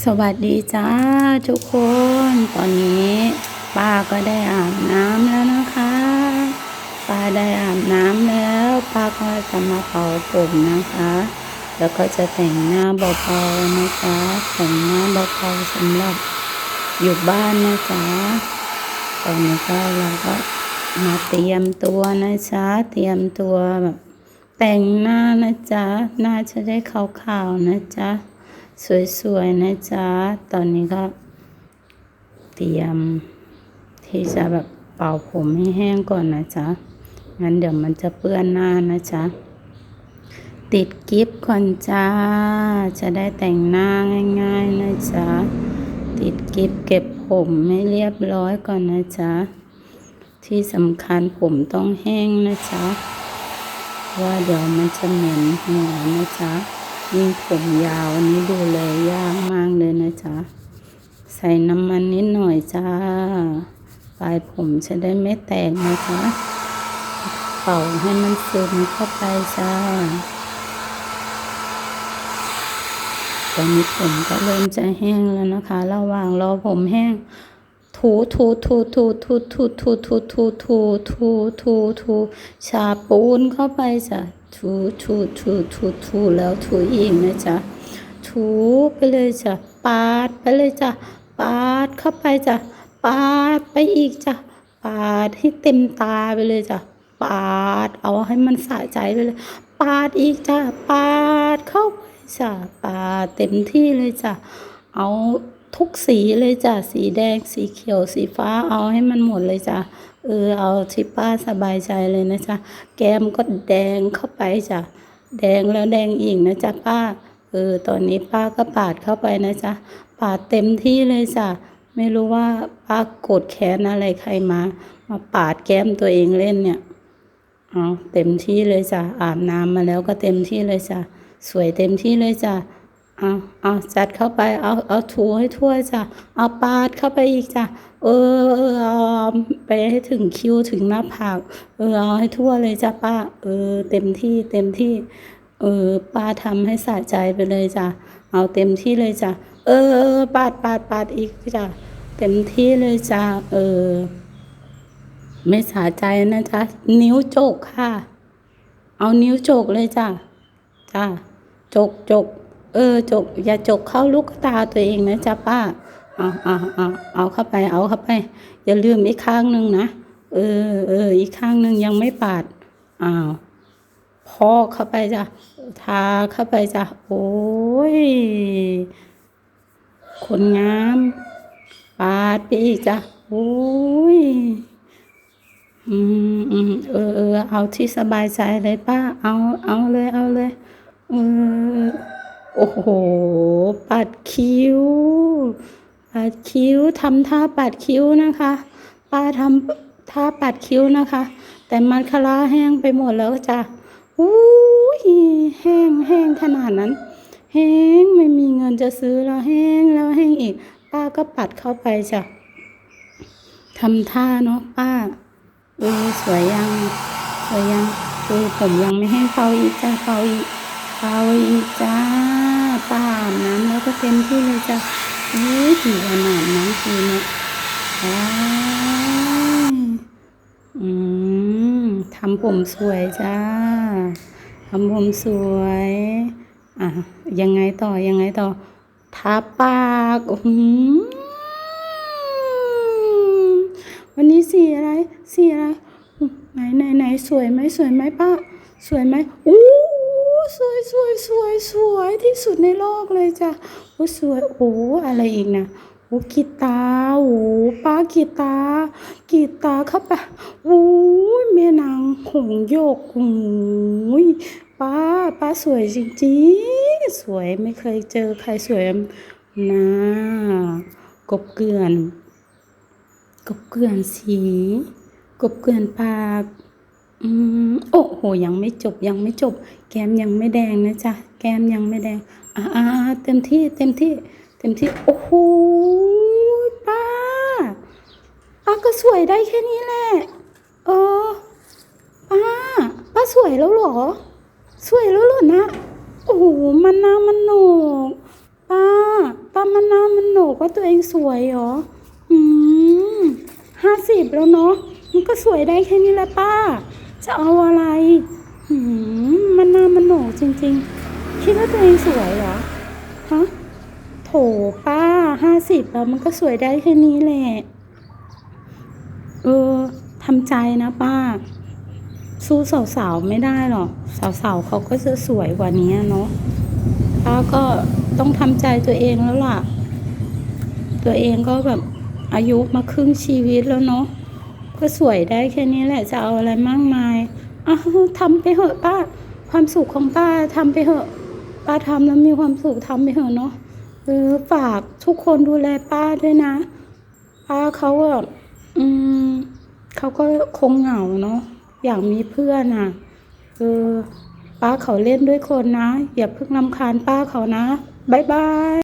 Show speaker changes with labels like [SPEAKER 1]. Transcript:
[SPEAKER 1] สวัสดีจ้าทุกคน ตอนนี้ป้าก็ได้อาบน้ำแล้วนะคะ ป้าได้อาบน้ำแล้ว ป้าก็จะมาเป่าผมนะคะ แล้วก็จะแต่งหน้าเบาๆนะคะ แต่งหน้าเบาๆสำหรับอยู่บ้านนะจ๊ะตอนนี้ก็เราก็มาเตรียมตัวนะจ๊ะเตรียมตัวแบบแต่งหน้านะจ๊ะหน้าจะได้ขาวๆนะจ๊ะ สวยๆนะจ๊ะ ตอนนี้ก็เตรียมที่จะแบบเป่าผมให้แห้งก่อนนะจ๊ะ งั้นเดี๋ยวมันจะเปื้อนหน้านะจ๊ะ ติดกิฟต์ก่อนจ้า จะได้แต่งหน้าง่ายๆนะจ๊ะ ติดกิฟต์เก็บผมให้เรียบร้อยก่อนนะจ๊ะ ที่สำคัญผมต้องแห้งนะจ๊ะ ว่าเดี๋ยวมันจะเหม็นหัวนะจ๊ะ ยิ่งผมยาวอันนี้ดูแลยากมากเลยนะจ๊ะ ใส่น้ำมันนิดหน่อยจ้า ปลายผมจะได้ไม่แตกนะจ๊ะ เป่าให้มันซึมเข้าไปจ้าตอนนี้ผมก็เริ่มจะแห้งแล้วนะคะ ระหว่างรอผมแห้ง ถูถูถูถูถูถูถูถูถูถูถูถูถูชาปูนเข้าไปจ้ะ ถูถูถูถูถูแล้วถูอีกนะจ๊ะถูไปเลยจ้ะปาดไปเลยจ้ะปาดเข้าไปจ้ะปาดไปอีกจ้ะปาดให้เต็มตาไปเลยจ้ะปาด เอาให้มันสะใจไปเลย ปาดอีกจ้ะปาดเข้าไปจ้ะปาดเต็มที่เลยจ้ะเอาทุกสีเลยจ้ะสีแดงสีเขียวสีฟ้าเอาให้มันหมดเลยจ้ะ เออเอาที่ป้าสบายใจเลยนะจ๊ะแก้มก็แดงเข้าไปจ้ะแดงแล้วแดงอีกนะจ๊ะป้า เออตอนนี้ป้าก็ปาดเข้าไปนะจ๊ะปาดเต็มที่เลยจ้ะไม่รู้ว่าป้าโกรธแค้นอะไรใครมา มาปาดแก้มตัวเองเล่นเนี่ยเอาเต็มที่เลยจ้ะอาบน้ำมาแล้วก็เต็มที่เลยจ้ะสวยเต็มที่เลยจ้ะ เอาเอาจัดเข้าไป เอาเอาถูให้ทั่วจ้ะ เอาปาดเข้าไปอีกจ้ะ เออเออเอาไปให้ถึงคิ้วถึงหน้าผาก เออเอาให้ทั่วเลยจ้ะป้า เออ เต็มที่เต็มที่ เออ ป้าทำให้สะใจไปเลยจ้ะ เอาเต็มที่เลยจ้ะ เออเออปาดปาดปาดอีกจ้ะ เต็มที่เลยจ้ะ เออ ไม่สาใจนะจ๊ะ นิ้วจกค่ะ เอานิ้วจกเลยจ้ะ จ้ะ จกจก เออจกอย่าจกเข้าลูกตาตัวเองนะจ๊ะป้าเอาเอาเอาเอาเข้าไป เอาเข้าไป อย่าลืมอีกข้างหนึ่งนะเออเอออีกข้างหนึ่งยังไม่ปาดอ้าวพอกเข้าไปจ้ะทาเข้าไปจ้ะโอ้ยคนงามปาดไปอีกจ้ะโอ้ยอืมอืมเออเออเอาที่สบายใจเลยป้า เอาเอาเลยเอาเลยเออ โอ้โห ปัดคิ้ว ปัดคิ้วทำท่าปัดคิ้วนะคะ ป้าทำท่าปัดคิ้วนะคะ แต่มัดคาราแห้งไปหมดแล้วจ้ะอู้ยแห้งแห้งขนาดนั้น แห้งไม่มีเงินจะซื้อแล้วแห้งแล้วแห้งอีก ป้าก็ปัดเข้าไปจ้ะทำท่าเนาะป้าเออสวยยังสวยยังเออผมยังไม่ให้เป่าอีกจ้าเป่าอีก ป่าอีจ้าป้าอาบน้ำแล้วก็เต็มที่เลยจ้าเอ้ยถึงขนาดนั้นคือเนี่ยว้าวอืมทำผมสวยจ้าทำผมสวยอะยังไงต่อยังไงต่อทาปากอืมวันนี้สีอะไรสีอะไรไหนไหนไหนสวยไหมสวยไหมป้าสวยไหมอู้ สวยสวยสวยสวยที่สุดในโลกเลยจ้ะโอ้สวยโอ้อะไรอีกนะโอ้กีตาโอ้ป้ากีตากีตาร์เข้าไปโอ้ยแม่นางหงโยกโอ้ยป้าป้าสวยจริงๆ สวยไม่เคยเจอใครสวยนะกบเกลื่อน กบเกลื่อนสี กบเกลื่อนปาก อืมโอ้โหยังไม่จบยังไม่จบ แก้มยังไม่แดงนะจ๊ะแก้มยังไม่แดงอ่าเต็มที่เต็มที่ เต็มที่โอ้โหป้าป้าก็สวยได้แค่นี้แหละเออป้าป้าสวยแล้วหรอ สวยแล้วหรอนะโอ้โหมันนามันโหนกป้าป้ามันน้ามันโหนกว่าตัวเองสวยเหรออืมห้าสิบแล้วเนาะมันก็สวยได้แค่นี้แหละป้า จะเอาอะไรอืมมันน้ามันโหนจริง ๆ คิดว่าตัวเองสวยเหรอ ฮะ โถป้าห้าสิบแล้วมันก็สวยได้แค่นี้แหละ เออทำใจนะป้า สู้สาวๆไม่ได้หรอก สาวๆเขาก็จะสวยกว่านี้เนาะป้าก็ต้องทำใจตัวเองแล้วล่ะ ตัวเองก็แบบอายุมาครึ่งชีวิตแล้วเนาะ ก็สวยได้แค่นี้แหละจะเอาอะไรมากมายอ้าวทำไปเถอะป้า ความสุขของป้าทำไปเถอะ ป้าทำแล้วมีความสุขทำไปเถอะเนาะเออฝากทุกคนดูแลป้าด้วยนะ ป้าเขาอะอืมเขาก็คงเหงาเนาะอยากมีเพื่อนอะเออป้าเขาเล่นด้วยคนนะ อย่าเพิ่งรำคาญป้าเขานะ บ๊ายบาย